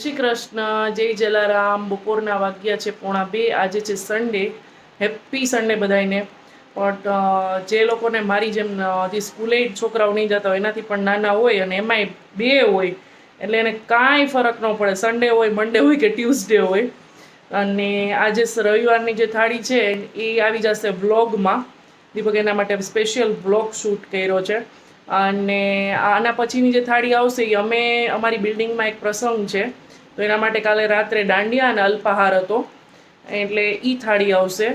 શ્રી કૃષ્ણ, જય જલારામ. બપોરના વાગ્યા છે પોણા બે. આજે છે સન્ડે હેપી સન્ડે બધાને બટ જે લોકોને મારી જેમ હજી સ્કૂલે છોકરાઓ નહીં જતા હોય, એનાથી પણ નાના હોય અને એમાંય બે હોય, એટલે એને કાંઈ ફરક ન પડે. સન્ડે હોય મંડે હોય કે ટ્યુઝડે હોય. અને આજે રવિવારની જે થાળી છે, એ આવી જશે વ્લોગમાં દીપક, એના માટે સ્પેશિયલ બ્લોગ શૂટ કર્યો છે. અને આના પછીની જે થાળી આવશે એ અમે, અમારી બિલ્ડિંગમાં એક પ્રસંગ છે. તો એના માટે કાલે રાત્રે દાંડિયા અને અલ્પાહાર હતો. એટલે એ થાળી આવશે.